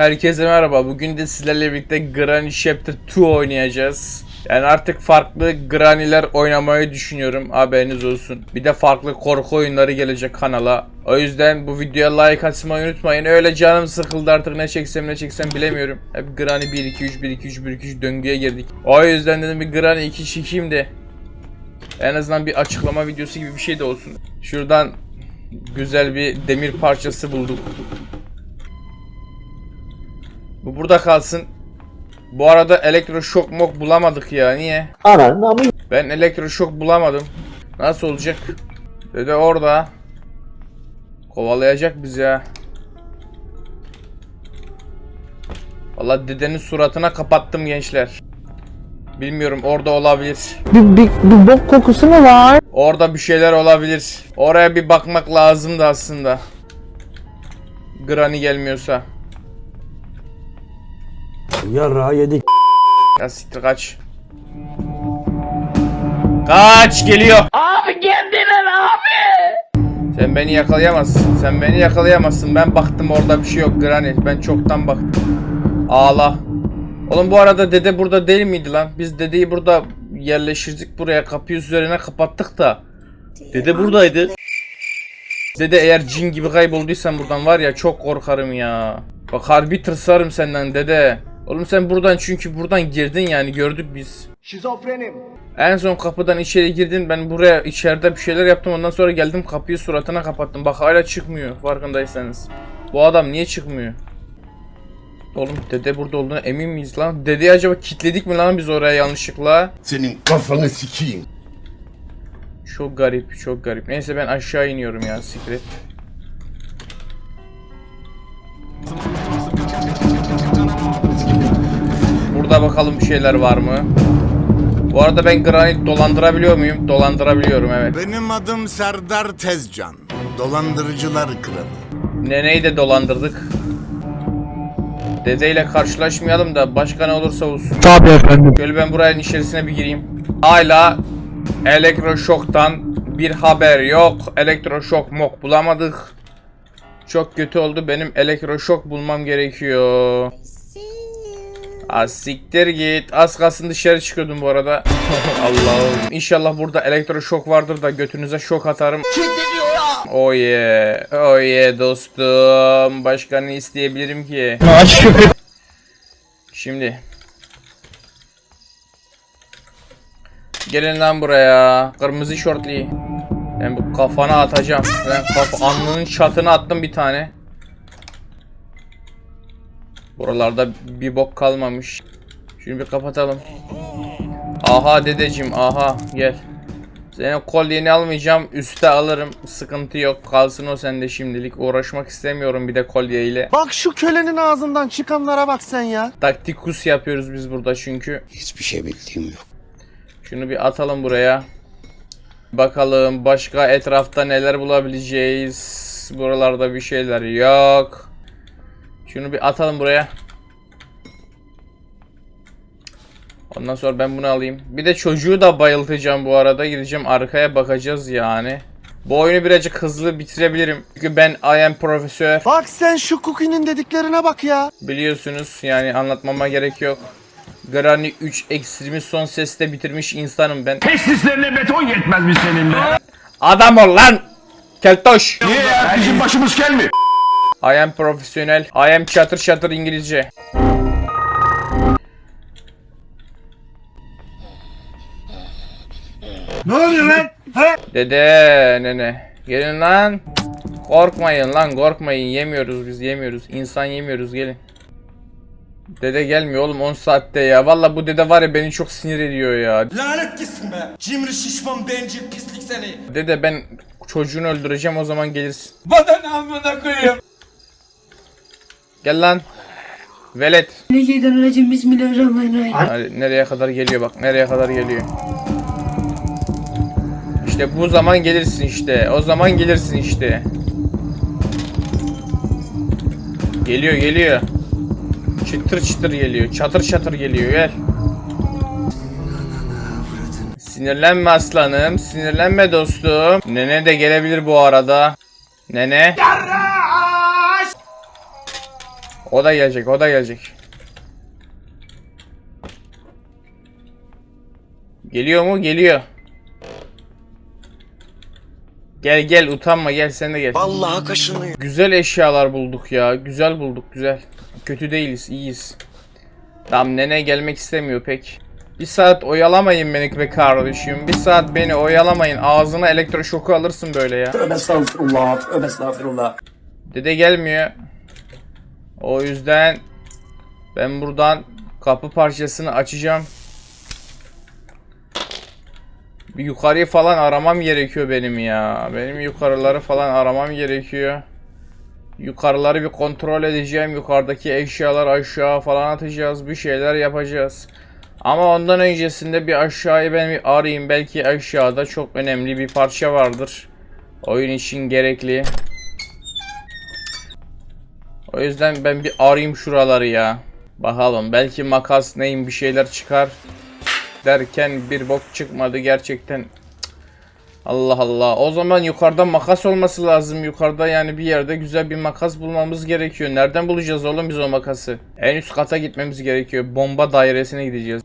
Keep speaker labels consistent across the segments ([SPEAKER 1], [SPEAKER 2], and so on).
[SPEAKER 1] Herkese merhaba. Bugün de sizlerle birlikte Granny Chapter 2 oynayacağız. Yani artık farklı Granny'ler oynamayı düşünüyorum. Haberiniz olsun. Bir de farklı korku oyunları gelecek kanala. O yüzden bu videoya like atmayı unutmayın. Öyle canım sıkıldı artık ne çeksem ne çeksem bilemiyorum. Hep Granny 1 2 3 1 2 3 1 2 3 döngüye girdik. O yüzden dedim bir Granny 2 çekeyim de en azından bir açıklama videosu gibi bir şey de olsun. Şuradan güzel bir demir parçası bulduk. Bu burada kalsın. Bu arada elektroşok mok bulamadık ya. Niye?
[SPEAKER 2] Ananın amı
[SPEAKER 1] Ben elektroşok bulamadım. Nasıl olacak? Dede orada. Kovalayacak bizi ya. Valla dedenin suratına kapattım gençler. Bilmiyorum orada olabilir.
[SPEAKER 2] bir, bir, bir bok kokusu mu var?
[SPEAKER 1] Orada bir şeyler olabilir. Oraya bir bakmak lazımdı aslında. Granny gelmiyorsa.
[SPEAKER 2] Yarra yedik.
[SPEAKER 1] Ya siktir kaç. Kaç geliyor. Abi kendiler abi. Sen beni yakalayamazsın. Sen beni yakalayamazsın. Ben baktım orada bir şey yok Granny. Ben çoktan baktım. Ağla. Oğlum bu arada dede burada değil miydi lan? Biz dedeyi burada yerleştirdik buraya. Kapıyı üzerine kapattık da. Dede buradaydı. Dede eğer cin gibi kaybolduysan buradan var ya çok korkarım ya. Bak harbi tırsarım senden dede. Oğlum sen buradan çünkü buradan girdin yani gördük biz.
[SPEAKER 3] Şizofrenim.
[SPEAKER 1] En son kapıdan içeri girdin ben buraya içeride bir şeyler yaptım ondan sonra geldim kapıyı suratına kapattım. Bak hala çıkmıyor farkındaysanız. Bu adam niye çıkmıyor? Oğlum dede burada olduğuna emin miyiz lan? Dedeyi acaba kilitledik mi lan biz oraya yanlışlıkla?
[SPEAKER 4] Senin kafanı sikeyim.
[SPEAKER 1] Çok garip, çok garip. Neyse ben aşağı iniyorum ya sikret. Bakalım bir şeyler var mı? Bu arada ben granit dolandırabiliyor muyum? Dolandırabiliyorum evet.
[SPEAKER 4] Benim adım Serdar Tezcan. Dolandırıcılar kralı.
[SPEAKER 1] Neneyi de dolandırdık. Dedeyle karşılaşmayalım da başka ne olursa olsun.
[SPEAKER 2] Tabii efendim.
[SPEAKER 1] Şöyle ben buranın içerisine bir gireyim. Hala elektroşoktan bir haber yok. Elektroşok mok bulamadık. Çok kötü oldu. Benim elektroşok bulmam gerekiyor. Az siktir git. Az kalsın dışarı çıkıyordum bu arada. Allah'ım. İnşallah burada elektroşok vardır da götünüze şok atarım. Oh yeah. Oh yeah dostum. Başka ne isteyebilirim ki? Şimdi. Gelin lan buraya. Kırmızı şortlu. Ben bu kafana atacağım. Ben kafa alnının çatına attım bir tane. Buralarda bir bok kalmamış. Şunu bir kapatalım. Aha dedeciğim aha gel. Senin kolyeni almayacağım. Üste alırım. Sıkıntı yok. Kalsın o sende şimdilik. Uğraşmak istemiyorum bir de kolyeyle.
[SPEAKER 3] Bak şu kölenin ağzından çıkanlara bak sen ya.
[SPEAKER 1] Taktikus yapıyoruz biz burada çünkü.
[SPEAKER 4] Hiçbir şey bildiğim yok.
[SPEAKER 1] Şunu bir atalım buraya. Bakalım başka etrafta neler bulabileceğiz. Buralarda bir şeyler yok. Şunu bir atalım buraya. Ondan sonra ben bunu alayım. Bir de çocuğu da bayıltacağım bu arada. Gideceğim arkaya bakacağız yani. Bu oyunu birazcık hızlı bitirebilirim. Çünkü ben I am profesör.
[SPEAKER 3] Bak sen şu Cookie'nin dediklerine bak ya.
[SPEAKER 1] Biliyorsunuz yani anlatmama gerek yok. Granny 3 ekstremi son seste bitirmiş insanım ben.
[SPEAKER 5] Testislerine beton yetmez mi seninle?
[SPEAKER 1] Adam ol lan! Keltoş!
[SPEAKER 5] Niye ya? Bizim başımız kel mi?
[SPEAKER 1] I am profesyonel. I am çatır çatır İngilizce.
[SPEAKER 3] Ne oluyor lan?
[SPEAKER 1] Dede nene. Gelin lan. Korkmayın lan korkmayın. Yemiyoruz biz yemiyoruz. İnsan yemiyoruz gelin. Dede gelmiyor oğlum 10 saatte ya. Valla bu dede var ya beni çok sinir ediyor ya.
[SPEAKER 6] Lanet gitsin be. Cimri şişman bencil pislik seni.
[SPEAKER 1] Dede ben çocuğunu öldüreceğim o zaman gelirsin.
[SPEAKER 6] Vatan amına koyayım.
[SPEAKER 1] Gel lan. Velet.
[SPEAKER 7] Euzubillahimineşşeytanirracim. Bismillahirrahmanirrahim.
[SPEAKER 1] Hadi, nereye kadar geliyor bak nereye kadar geliyor. İşte bu zaman gelirsin işte. O zaman gelirsin işte. Geliyor geliyor. Çıtır çıtır geliyor. Çatır çatır geliyor gel. Sinirlenme aslanım. Sinirlenme dostum. Nene de gelebilir bu arada. Nene. O da gelecek, o da gelecek. Geliyor mu? Geliyor. Gel gel utanma gel sen de gel.
[SPEAKER 6] Vallahi kaşınıyor.
[SPEAKER 1] Güzel eşyalar bulduk ya. Güzel bulduk güzel. Kötü değiliz iyiyiz. Tamam nene gelmek istemiyor pek. Bir saat oyalamayın beni be kardeşim. Bir saat beni oyalamayın. Ağzına elektroşoku alırsın böyle ya.
[SPEAKER 6] Tövbe estağfurullah. Tövbe estağfurullah.
[SPEAKER 1] Dede gelmiyor. O yüzden ben buradan kapı parçasını açacağım. Bir yukarıyı falan aramam gerekiyor benim ya. Benim yukarıları falan aramam gerekiyor. Yukarıları bir kontrol edeceğim. Yukarıdaki eşyalar aşağı falan atacağız. Bir şeyler yapacağız. Ama ondan öncesinde bir aşağıyı ben bir arayayım. Belki aşağıda çok önemli bir parça vardır. Oyun için gerekli. O yüzden ben bir arayayım şuraları ya. Bakalım belki makas neyim bir şeyler çıkar. Derken bir bok çıkmadı gerçekten. Allah Allah. O zaman yukarıda makas olması lazım. Yukarıda yani bir yerde güzel bir makas bulmamız gerekiyor. Nereden bulacağız oğlum biz o makası? En üst kata gitmemiz gerekiyor. Bomba dairesine gideceğiz.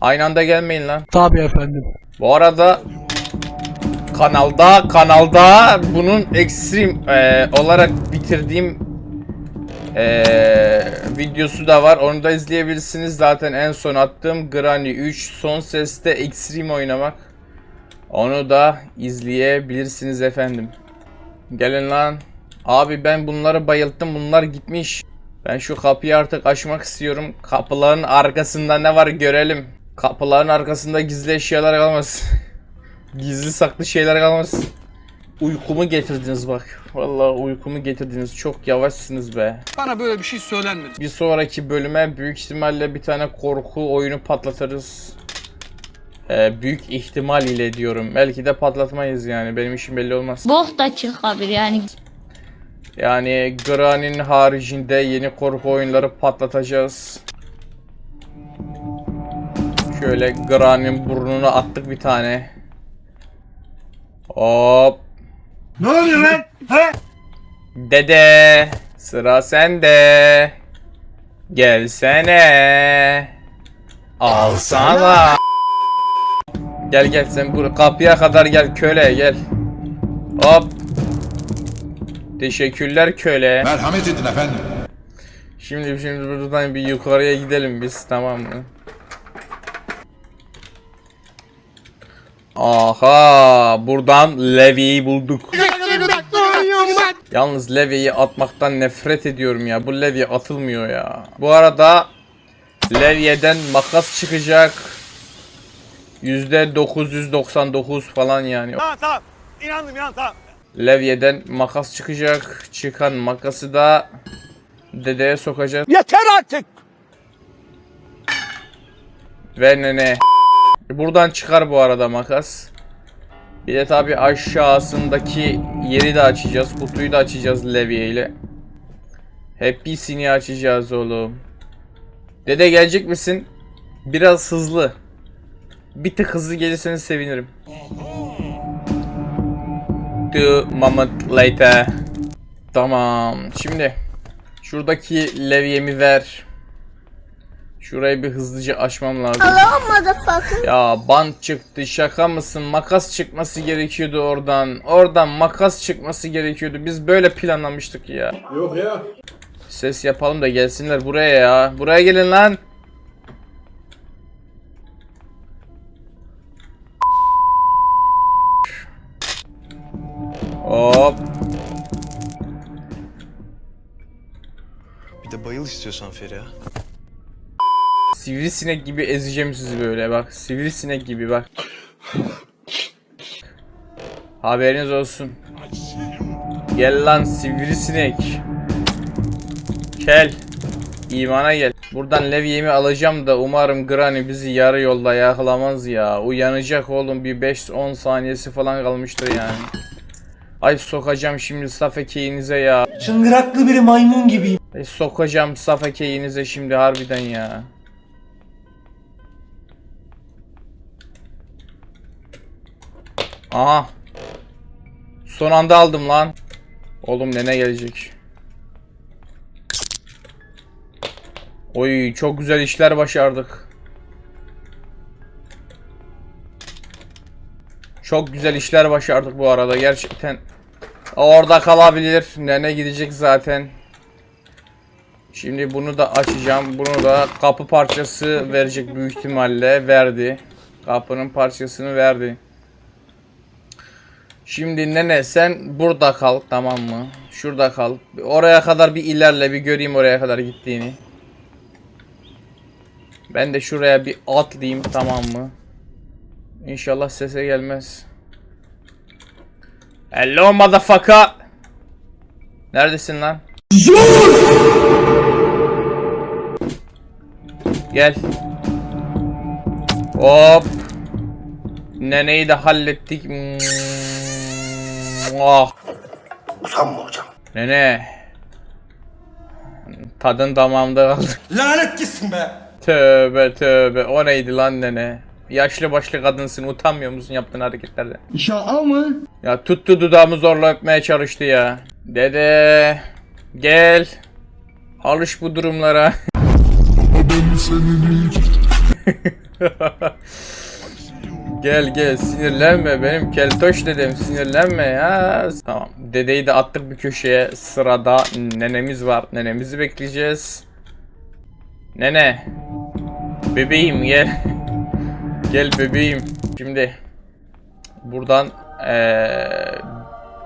[SPEAKER 1] Aynı anda gelmeyin lan.
[SPEAKER 2] Tabii efendim.
[SPEAKER 1] Bu arada kanalda kanalda bunun ekstrem olarak bitirdiğim eee, videosu da var. Onu da izleyebilirsiniz. Zaten en son attığım Granny 3 son seste ekstrem oynamak. Onu da izleyebilirsiniz efendim. Gelin lan. Abi ben bunları bayılttım. Bunlar gitmiş. Ben şu kapıyı artık açmak istiyorum. Kapıların arkasında ne var görelim. Kapıların arkasında gizli eşyalar kalmasın. gizli saklı şeyler kalmasın. Uykumu getirdiniz bak. Vallahi uykumu getirdiniz. Çok yavaşsınız be.
[SPEAKER 8] Bana böyle bir şey söylenmedi.
[SPEAKER 1] Bir sonraki bölüme büyük ihtimalle bir tane korku oyunu patlatırız. Ee, büyük ihtimal ile diyorum. Belki de patlatmayız yani. Benim işim belli olmaz.
[SPEAKER 7] Bok da çıkabilir yani.
[SPEAKER 1] Yani Granny'nin haricinde yeni korku oyunları patlatacağız. Şöyle Granny'nin burnuna attık bir tane. Hop.
[SPEAKER 3] Ne oluyor lan? He?
[SPEAKER 1] Dede sıra sende. Gelsene. Alsana. Gel gel sen bu kapıya kadar gel köle gel. Hop. Teşekkürler köle.
[SPEAKER 5] Merhamet edin efendim.
[SPEAKER 1] Şimdi şimdi buradan bir yukarıya gidelim biz tamam mı? Aha buradan Levi'yi bulduk. Yalnız Levi'yi atmaktan nefret ediyorum ya. Bu Levi atılmıyor ya. Bu arada Levi'den makas çıkacak. %999 falan yani.
[SPEAKER 3] Tamam tamam. İnandım ya tamam.
[SPEAKER 1] Levyeden makas çıkacak. Çıkan makası da dedeye sokacağız.
[SPEAKER 3] Yeter artık.
[SPEAKER 1] Ve nene. Buradan çıkar bu arada makas. Bir de tabi aşağısındaki yeri de açacağız. Kutuyu da açacağız levye ile. Hepsini açacağız oğlum. Dede gelecek misin? Biraz hızlı. Bir tık hızlı gelirseniz sevinirim. Two moment later. Tamam. Şimdi şuradaki levyemi ver. Şurayı bir hızlıca açmam lazım. Ya bant çıktı şaka mısın? Makas çıkması gerekiyordu oradan. Oradan makas çıkması gerekiyordu. Biz böyle planlamıştık ya. Yok ya. Ses yapalım da gelsinler buraya ya. Buraya gelin lan. Hop.
[SPEAKER 6] Bir de bayıl istiyorsan Feriha.
[SPEAKER 1] Sivrisinek gibi ezeceğim sizi böyle bak. Sivrisinek gibi bak. Haberiniz olsun. Gel lan sivrisinek. Gel. İmana gel. Buradan levyemi alacağım da umarım Granny bizi yarı yolda yakalamaz ya. Uyanacak oğlum bir 5-10 saniyesi falan kalmıştır yani. Ay sokacağım şimdi safekeyinize ya.
[SPEAKER 3] Çıngıraklı biri maymun gibiyim.
[SPEAKER 1] Ay sokacağım safekeyinize şimdi harbiden ya. Aha. Son anda aldım lan. Oğlum nene gelecek. Oy çok güzel işler başardık. Çok güzel işler başardık bu arada gerçekten. Orada kalabilir. Nene gidecek zaten. Şimdi bunu da açacağım. Bunu da kapı parçası verecek büyük ihtimalle. Verdi. Kapının parçasını verdi. Şimdi nene sen burada kal tamam mı? Şurada kal. Oraya kadar bir ilerle bir göreyim oraya kadar gittiğini. Ben de şuraya bir atlayayım tamam mı? İnşallah sese gelmez. Hello motherfucker. Neredesin lan? Gel. Hop. Neneyi de hallettik. Ah.
[SPEAKER 4] Usanma hocam.
[SPEAKER 1] Nene. Tadın damağımda kaldı.
[SPEAKER 6] Lanet gitsin be.
[SPEAKER 1] Tövbe tövbe. O neydi lan nene? Yaşlı başlı kadınsın utanmıyor musun yaptığın hareketlerden?
[SPEAKER 5] Şaka mı?
[SPEAKER 1] Ya tuttu dudağımı zorla öpmeye çalıştı ya. Dede gel. Alış bu durumlara. gel gel sinirlenme benim keltoş dedem sinirlenme ya. Tamam dedeyi de attık bir köşeye sırada nenemiz var nenemizi bekleyeceğiz. Nene bebeğim gel. gel bebeğim. Şimdi buradan eee,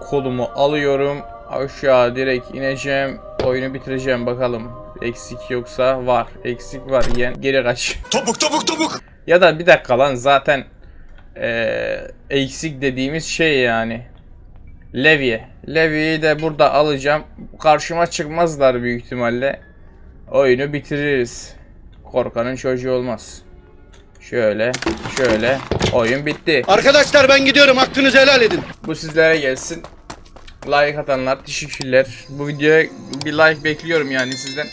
[SPEAKER 1] kolumu alıyorum. Aşağı direkt ineceğim. Oyunu bitireceğim bakalım. Eksik yoksa var. Eksik var yiyen geri kaç.
[SPEAKER 3] Topuk topuk topuk.
[SPEAKER 1] Ya da bir dakika lan zaten eee, eksik dediğimiz şey yani. Levye. Levye'yi de burada alacağım. Karşıma çıkmazlar büyük ihtimalle. Oyunu bitiririz. Korkanın çocuğu olmaz. Şöyle, şöyle. Oyun bitti.
[SPEAKER 3] Arkadaşlar ben gidiyorum hakkınızı helal edin.
[SPEAKER 1] Bu sizlere gelsin. Like atanlar teşekkürler. Bu videoya bir like bekliyorum yani sizden.